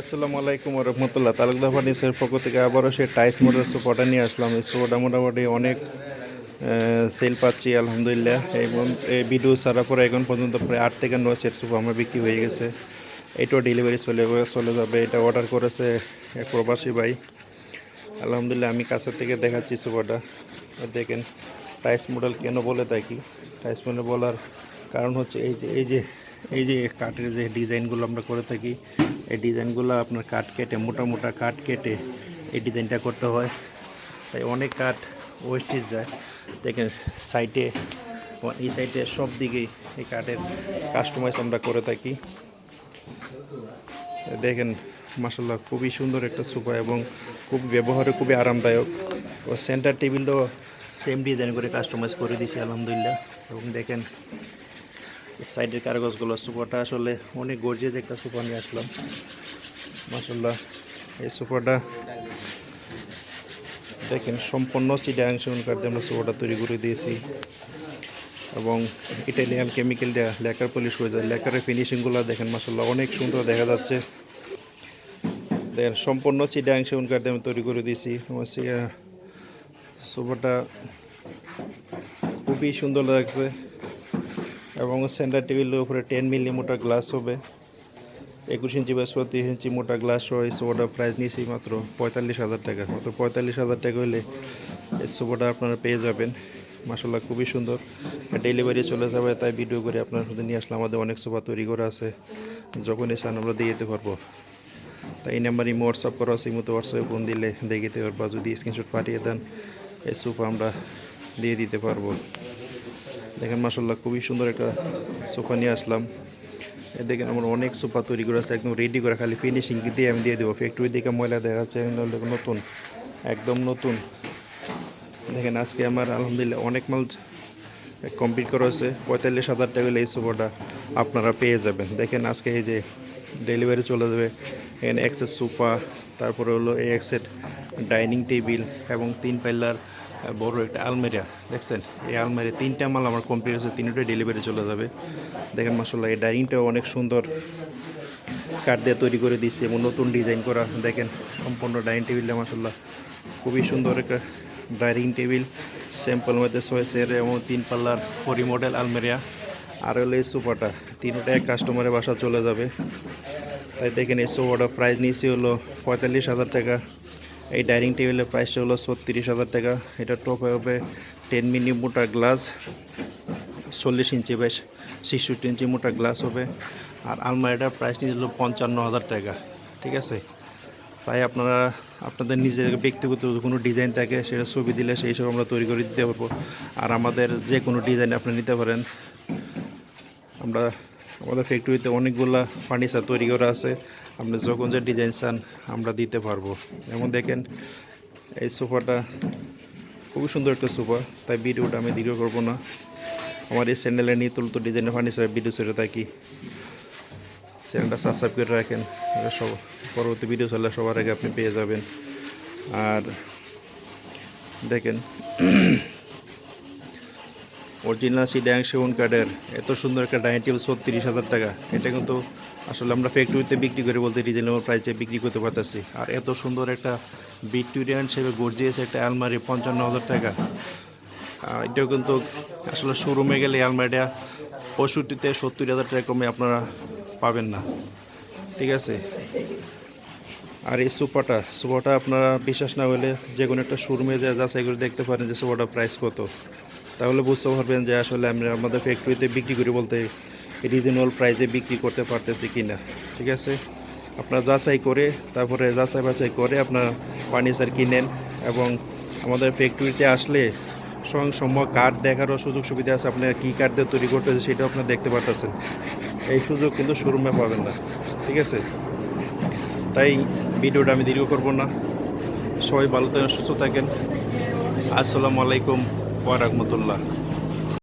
আসসালামু আলাইকুম রহমতুল্লাহ। তালুকদার ফার্নিচারের পক্ষ থেকে আবারও সে টাইস মোটর সোফাটা নিয়ে আসলাম। এই সোফাটা মোটামুটি অনেক সেল পাচ্ছি, আলহামদুলিল্লাহ। এবং এই ভিডিও ছাড়ার পরে এখন পর্যন্ত প্রায় আট থেকে নয় সেট সোফা আমার বিক্রি হয়ে গেছে। এটাও ডেলিভারি চলে চলে যাবে। এটা অর্ডার করেছে প্রবাসী ভাই। আলহামদুলিল্লাহ, আমি কাছের থেকে দেখাচ্ছি সোফাটা দেখেন, টাইস মডেল কেন বলে থাকি টাইস মডেল বলার কারণ হচ্ছে এই যে এই যে এই যে কাঠের যে ডিজাইনগুলো আমরা করে থাকি, এই ডিজাইনগুলো আপনার কাঠ কেটে, মোটা মোটা কাঠ কেটে এই ডিজাইনটা করতে হয়। তাই অনেক কাঠ ওয়েস্টেজ যায়। দেখেন সাইডে এই সাইডে সব দিকেই এই কাঠের কাস্টমাইজ আমরা করে থাকি। দেখেন মাসাল্লাহ খুবই সুন্দর একটা সোফা এবং খুব ব্যবহারে খুবই আরামদায়ক। ও সেন্টার টেবিলও সেম ডিজাইন করে কাস্টমাইজ করে দিয়েছি আলহামদুলিল্লাহ। এবং দেখেন সাইডের কাগজগুলো সোফাটা আসলে অনেক গর্জিয়াস একটা সোফা নিয়ে আসলাম। মাসাল্লাহ এই সোফাটা দেখেন, সম্পূর্ণ সিডাংশ কার্ডে আমরা সোফাটা তৈরি করে দিয়েছি। এবং ইটালিয়ান কেমিক্যাল দেওয়া লেকার পলিশ হয়ে যায়। লেকারের ফিনিশিংগুলো দেখেন মাসাল্লাহ অনেক সুন্দর দেখা যাচ্ছে। দেখেন, সম্পূর্ণ সিডাংশ কার্ডে আমি তৈরি করে দিয়েছি। আমার সি- সোফাটা খুবই সুন্দর লাগছে। এবং সেন্টার টেবিলের উপরে টেন মিলি মোটা গ্লাস হবে। একুশ ইঞ্চি বা ছত্রিশ ইঞ্চি মোটা গ্লাস সহ এই প্রাইস নিয়েছি মাত্র পঁয়তাল্লিশ হাজার টাকা। মাত্র পঁয়তাল্লিশ হাজার টাকা হলে এই সোফাটা আপনারা পেয়ে যাবেন। মাসাল্লাহ খুবই সুন্দর। ডেলিভারি চলে যাবে, তাই ভিডিও করে আপনার সাথে নিয়ে আসলে আমাদের অনেক সোফা তৈরি করা আছে। যখন এসে আমরা দিয়ে যেতে পারব। তাই এই নাম্বার ইমো হোয়াটসঅ্যাপ করা আছে, ইমোতে হোয়াটসঅ্যাপে ফোন দিলে দেখে দিতে পারব। যদি স্ক্রিনশট পাঠিয়ে দেন, এই সোফা আমরা দিয়ে দিতে পারব। দেখেন মাসাল্লাহ খুবই সুন্দর একটা সোফা নিয়ে আসলাম। দেখেন আমার অনেক সোফা তৈরি করে আছে, একদম রেডি করে খালি ফিনিশিং দিয়ে আমি দিয়ে দেবো। ফ্যাক্টরি দিকে ময়লা দেখা যাচ্ছে নতুন, একদম নতুন। দেখেন আজকে আমার আলহামদুলিল্লাহ অনেক মাল কমপ্লিট করা হয়েছে, পঁয়তাল্লিশ হাজার টাকা এই সোফাটা আপনারা পেয়ে যাবেন। দেখেন আজকে এই যে ডেলিভারি চলে যাবে, এখানে এক্সের সোফা, তারপরে হলো এই এক্সের ডাইনিং টেবিল এবং তিন পাল্লার বড় একটা আলমেরিয়া, দেখছেন? এই আলমারি তিনটা মাল আমার কমপ্লিট হয়েছে, তিনটাই ডেলিভারি চলে যাবে। দেখেন মাসাল্লাহ এই ডাইনিংটাও অনেক সুন্দর। কাঠ দিয়ে তৈরি করে দিচ্ছে এবং নতুন ডিজাইন করা, দেখেন, সম্পূর্ণ ডাইনিং টেবিলটা মাসাল্লাহ খুবই সুন্দর একটা ডাইনিং টেবিল স্যাম্পল মধ্যে ছয়েসের এবং তিন পাল্লার ফরি মডেল আলমেরিয়া। আর হলো এই সোফাটা তিনটা কাস্টমারের বাসা চলে যাবে। তাই দেখেন, এই সোফাটা প্রাইস নিয়েছি হলো পঁয়তাল্লিশ হাজার টাকা। এই ডাইনিং টেবিলের প্রাইসটা হলো ছত্রিশ হাজার টাকা। এটা টপে হবে টেন মিনি মোটা গ্লাস চল্লিশ ইঞ্চি বেশ ছেষট্টি ইঞ্চি মোটা গ্লাস হবে। আর আলমারিটার প্রাইস নিয়েছিল পঞ্চান্ন হাজার টাকা, ঠিক আছে? তাই আপনারা, আপনাদের নিজের ব্যক্তিগত কোনো ডিজাইন থাকে, সেটা ছবি দিলে সেই সব আমরা তৈরি করে দিতে পারব। আর আমাদের যে কোনো ডিজাইন আপনি নিতে পারেন। আমরা আমাদের ফ্যাক্টরিতে অনেকগুলা ফার্নিচার তৈরি করা আছে। আপনি যখন যে ডিজাইন চান, আমরা দিতে পারব। যেমন দেখেন, এই সোফাটা খুবই সুন্দর একটা সোফা, তাই ভিডিওটা আমি দীর্ঘ করব না। আমার এই চ্যানেলে নিত্য নতুন ডিজাইনের ফার্নিচারের ভিডিও ছেড়ে থাকি। চ্যানেলটা সাবস্ক্রাইব করে রাখেন সব পরবর্তী ভিডিও চলে সবার আগে আপনি পেয়ে যাবেন। আর দেখেন অরিজিনাল সি ড্যাং সেভেন কার্ডের এত সুন্দর একটা ডাইনিং টেবিল ছত্রিশ হাজার টাকা। এটা কিন্তু আসলে আমরা ফ্যাক্টরিতে বিক্রি করে বলতে রিজনেবল প্রাইসে বিক্রি করতে পারতেছি। আর এত সুন্দর একটা ভিক্টোরিয়ান হিসেবে গর্জিয়াস একটা আলমারি, পঞ্চান্ন হাজার টাকা। এটাও কিন্তু আসলে শোরুমে গেলে আলমারিটা পঁয়ষট্টিতে সত্তর হাজার টাকা কমে আপনারা পাবেন না। ঠিক আছে? আর এই সোফাটা সোফাটা আপনারা বিশ্বাস না হলে যে কোনো একটা শোরুমে যা যাচাই করে দেখতে পারেন যে সোফাটা প্রাইস কত। তাহলে বুঝতে পারবেন যে আসলে আমরা আমাদের ফ্যাক্টরিতে বিক্রি করি বলতে রিজনেবল প্রাইসে বিক্রি করতে পারতেছি কি না ঠিক আছে? আপনারা যাচাই করে, তারপরে যাচাই বাছাই করে আপনার ফার্নিচার কিনেন এবং আমাদের ফ্যাক্টরিতে আসলে স্বয়ং সম্ভব কার্ড দেখারও সুযোগ সুবিধা আছে। আপনার কী কার্ড দিয়ে তৈরি করতেছে সেটাও আপনারা দেখতে পারতেছেন। এই সুযোগ কিন্তু শোরুমে পাবেন না। ঠিক আছে? তাই ভিডিওটা আমি দীর্ঘ করব না। সবাই ভালো থাকেন, সুস্থ থাকেন। আসসালামু আলাইকুম। ওয়া রাহমাতুল্লাহ।